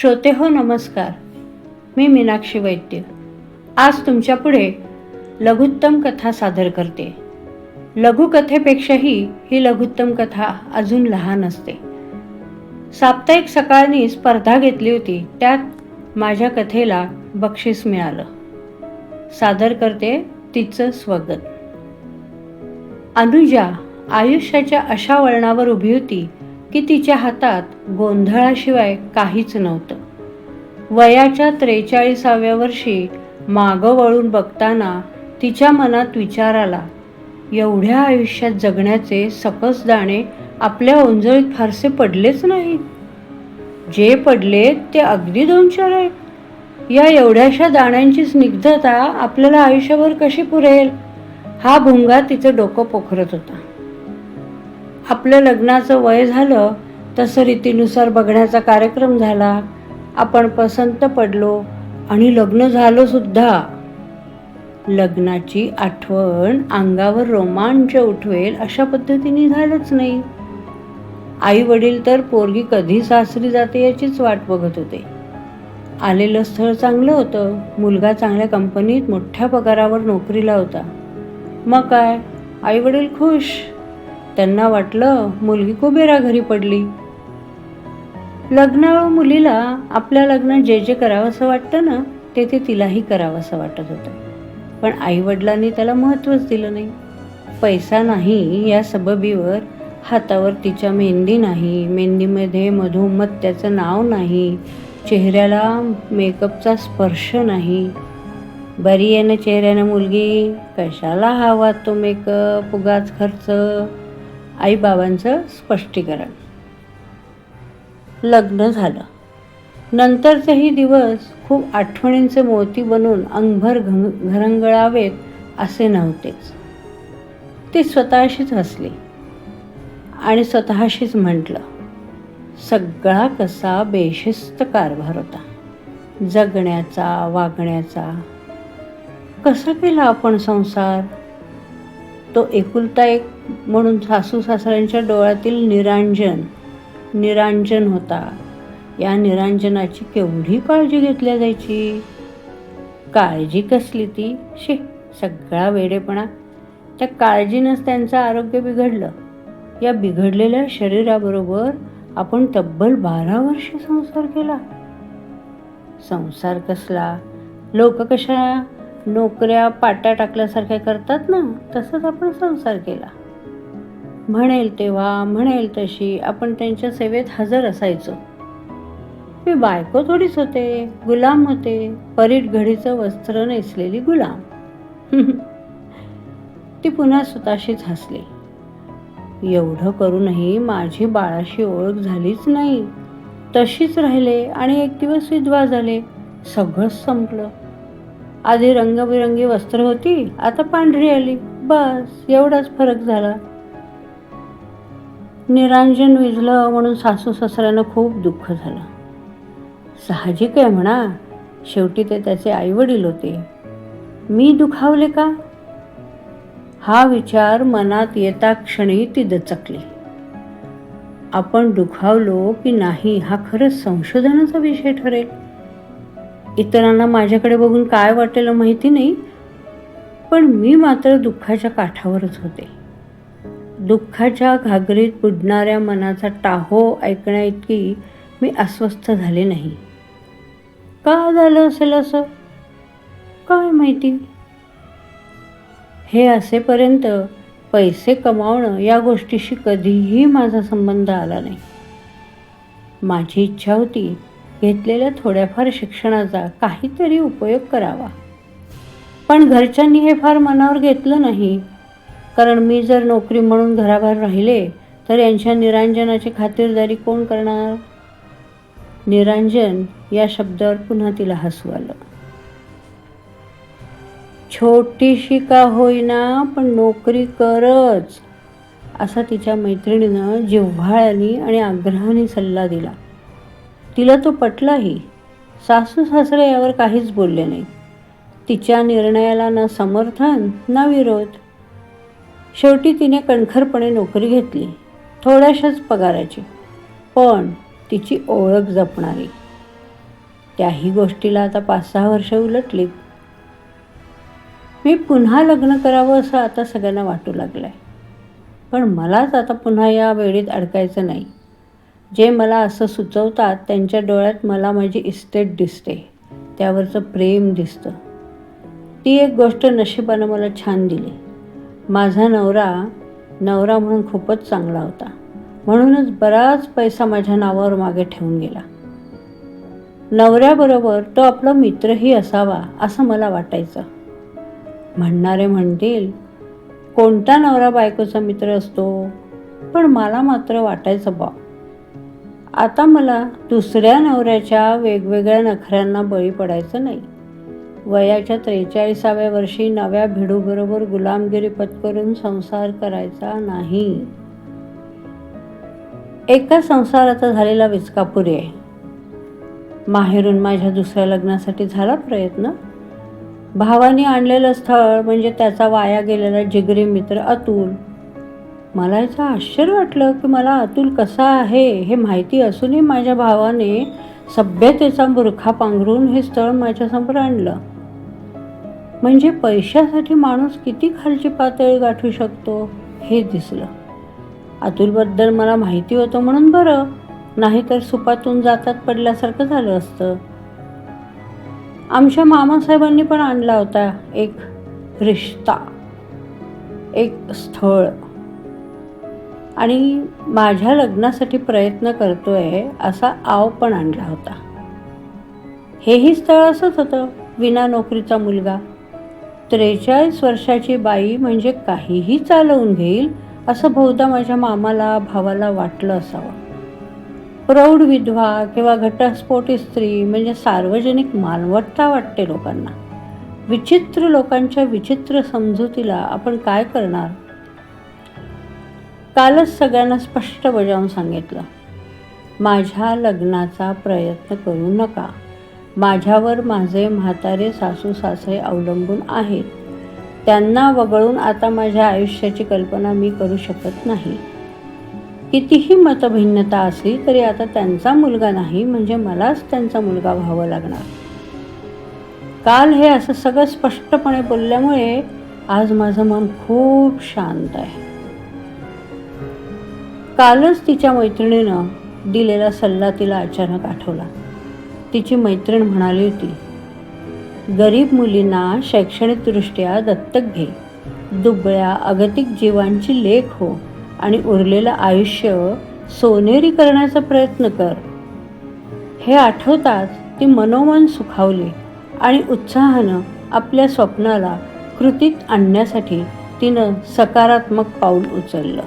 श्रोते हो नमस्कार. मी मीनाक्षी वैद्य. आज तुमच्यापुढे लघुत्तम कथा सादर करते. लघुकथेपेक्षाही ही लघुत्तम कथा अजून लहान असते. साप्ताहिक सकाळनी स्पर्धा घेतली होती त्यात माझ्या कथेला बक्षीस मिळालं. सादर करते तिचं स्वगत. अनुजा आयुष्याच्या अशा वळणावर उभी होती की तिच्या हातात गोंधळाशिवाय काहीच नव्हतं. वयाच्या त्रेचाळीसाव्या वर्षी मागं वळून बघताना तिच्या मनात विचार आला एवढ्या आयुष्यात जगण्याचे सकस दाणे आपल्या ओंजळीत फारसे पडलेच नाहीत. जे पडले ते अगदी दोन चार आहेत या एवढ्याशा दाण्यांची स्निग्धता आपल्याला आयुष्यभर कशी पुरेल? हा भुंगा तिचं डोकं पोखरत होता. आपलं लग्नाचं वय झालं तसं रीतीनुसार बघण्याचा कार्यक्रम झाला. आपण पसंत पडलो आणि लग्न झालं सुद्धा. लग्नाची आठवण अंगावर रोमांच उठवेल अशा पद्धतीने झालंच नाही. आई वडील तर पोरगी कधी सासरी जाते याचीच वाट बघत होते. आलेलं स्थळ चांगलं होतं. मुलगा चांगल्या कंपनीत मोठ्या पगारावर नोकरीला होता. मग काय? आई वडील खुश. त्यांना वाटलं मुलगी कुबेरा घरी पडली. लग्नावर मुलीला आपल्या लग्नात जे जे करावंसं वाटतं ना ते ते तिलाही करावंसं वाटत होतं. पण आईवडिलांनी त्याला महत्त्वच दिलं नाही. पैसा नाही या सबबीवर हातावर तिच्या मेहंदी नाही मेहंदीमध्ये मधुमत्याचं नाव नाही चेहऱ्याला मेकअपचा स्पर्श नाही. बरी आहे ना चेहऱ्यानं मुलगी? कशाला हवा तो मेकअप उगाच खर्च? आईबाबांचं स्पष्टीकरण. लग्न झालं. नंतरचेही दिवस खूप आठवणींचे मोती बनून अंगभर घ घरंगळावेत असे नव्हतेच. ती स्वतःशीच हसली आणि स्वतःशीच म्हटलं सगळा कसा बेशिस्त कारभार होता. जगण्याचा वागण्याचा. कसा केला आपण संसार? तो एकुलता एक म्हणून सासू सासऱ्यांच्या डोळ्यातील निरांजन निरांजन होता. या निरांजनाची केवढी काळजी घेतल्या जायची? काळजी कसली ती? शे सगळा वेडेपणा. त्या काळजीनंच त्यांचं आरोग्य बिघडलं. या बिघडलेल्या शरीराबरोबर आपण तब्बल बारा वर्ष संसार केला. संसार कसला? लोक कशा नोकऱ्या पाट्या टाकल्यासारख्या करतात ना? तसंच आपण संसार केला. म्हणेल तेव्हा म्हणेल तशी आपण त्यांच्या सेवेत हजर असायचो. मी बायको थोडीच होते गुलाम होते परीट घडीचं वस्त्र नेसलेली गुलाम. ती पुन्हा स्वतःशीच हसली. एवढं करूनही माझी बाळाशी ओळख झालीच नाही. तशीच राहिले आणि एक दिवस विधवा झाले. सगळंच संपलं. आधी रंगबिरंगी वस्त्र होती आता पांढरी आली. बस एवढाच फरक झाला. निरांजन विझलं म्हणून सासू सासऱ्यानं खूप दुःख झालं. साहजिक आहे म्हणा. शेवटी ते त्याचे आईवडील होते. मी दुखावले का? हा विचार मनात येता क्षणी ती दचकली. आपण दुखावलो की नाही हा खरंच संशोधनाचा विषय ठरेल. इतरांना माझ्याकडे बघून काय वाटेल माहिती नाही. पण मी मात्र दुःखाच्या काठावरच होते. दुःखाच्या घागरीत बुडणाऱ्या मनाचा टाहो ऐकण्याइतकी मी अस्वस्थ झाले नाही. का झालं असेल असं? काय माहिती? हे असेपर्यंत पैसे कमावणं या गोष्टीशी कधीही माझा संबंध आला नाही. माझी इच्छा होती घेतलेल्या थोड्याफार शिक्षणाचा काहीतरी उपयोग करावा. पण घरच्यांनी हे फार मनावर घेतलं नाही कारण मी जर नोकरी म्हणून घराबाहेर राहिले तर यांच्या निरांजनाची खातिरदारी कोण करणार? निरांजन या शब्दावर पुन्हा तिला हसू आलं. छोटीशी का होईना पण नोकरी करच असा तिच्या मैत्रिणीनं जिव्हाळ्याने आणि आग्रहाने सल्ला दिला. तिला तो पटलाही. सासू सासरे यावर काहीच बोलले नाही. तिच्या निर्णयाला ना समर्थन ना विरोध. शेवटी तिने कणखरपणे नोकरी घेतली. थोड्याशाच पगाराची. पण तिची ओळख जपणारी. त्याही गोष्टीला आता पाच सहा वर्ष उलटलीत. मी पुन्हा लग्न करावं असं आता सगळ्यांना वाटू लागलं आहे पण मलाच आता पुन्हा या वेळीत अडकायचं नाही. जे मला असं सुचवतात त्यांच्या डोळ्यात मला माझी इस्टेट दिसते. त्यावरचं प्रेम दिसतं. ती एक गोष्ट नशिबानं मला छान दिली. माझा नवरा नवरा म्हणून खूपच चांगला होता. म्हणूनच बराच पैसा माझ्या नावावर मागे ठेवून गेला. नवऱ्याबरोबर तो आपला मित्रही असावा असं मला वाटायचं. म्हणणारे म्हणतील कोणता नवरा बायकोचा मित्र असतो? पण मला मात्र वाटायचं बा आता मला दुसऱ्या नवऱ्याच्या वेगवेगळ्या नखऱ्यांना बळी पडायचं नाही. वयाच्या त्रेचाळीसाव्या वर्षी नव्या भिडूबरोबर गुलामगिरी पत्करून संसार करायचा नाही. एका संसाराचा झालेला विचकापुरी आहे. माहेरून माझ्या दुसऱ्या लग्नासाठी झाला प्रयत्न? भावाने आणलेलं स्थळ म्हणजे त्याचा वाया गेलेला जिगरी मित्र अतुल. मला याचं आश्चर्य वाटलं की मला अतुल कसा आहे हे माहिती असूनही माझ्या भावाने सभ्यतेचा बुरखा पांघरून हे स्थळ माझ्यासमोर आणलं. म्हणजे पैशासाठी माणूस किती खालची पातळी गाठू शकतो हे दिसलं. अतुलबद्दल मला माहिती होतं म्हणून बरं नाहीतर सुपातून जातात पडल्यासारखं झालं असतं. आमच्या मामासाहेबांनी पण आणला होता एक रिश्ता एक स्थळ. आणि माझ्या लग्नासाठी प्रयत्न करतोय असा आव पण आणला होता. हेही स्थळ असंच होतं विना नोकरीचा मुलगा. त्रेचाळीस वर्षाची बाई म्हणजे काहीही चालवून घेईल असं बहुधा माझ्या मामाला भावाला वाटलं असावं. प्रौढ विधवा किंवा घटस्फोटी स्त्री म्हणजे सार्वजनिक मालमत्ता वाटते लोकांना. विचित्र लोकांच्या विचित्र समजुतीला आपण काय करणार? कालच सगळ्यांना स्पष्ट बजावून सांगितलं माझ्या लग्नाचा प्रयत्न करू नका. माझ्यावर माझे म्हातारे सासू सासरे अवलंबून आहेत त्यांना वगळून आता माझ्या आयुष्याची कल्पना मी करू शकत नाही. कितीही मतभिन्नता असली तरी आता त्यांचा मुलगा नाही म्हणजे मलाच त्यांचा मुलगा व्हावं लागणार. काल हे असं सगळं स्पष्टपणे बोलल्यामुळे आज माझं मन खूप शांत आहे. कालच तिच्या मैत्रिणीनं दिलेला सल्ला तिला अचानक आठवला. तिची मैत्रीण म्हणाली होती गरीब मुलींना शैक्षणिकदृष्ट्या दत्तक घे. दुबळ्या अगतिक जीवांची लेख हो आणि उरलेलं आयुष्य सोनेरी करण्याचा प्रयत्न कर. हे आठवताच ती मनोमन सुखावली आणि उत्साहानं आपल्या स्वप्नाला कृतीत आणण्यासाठी तिनं सकारात्मक पाऊल उचललं.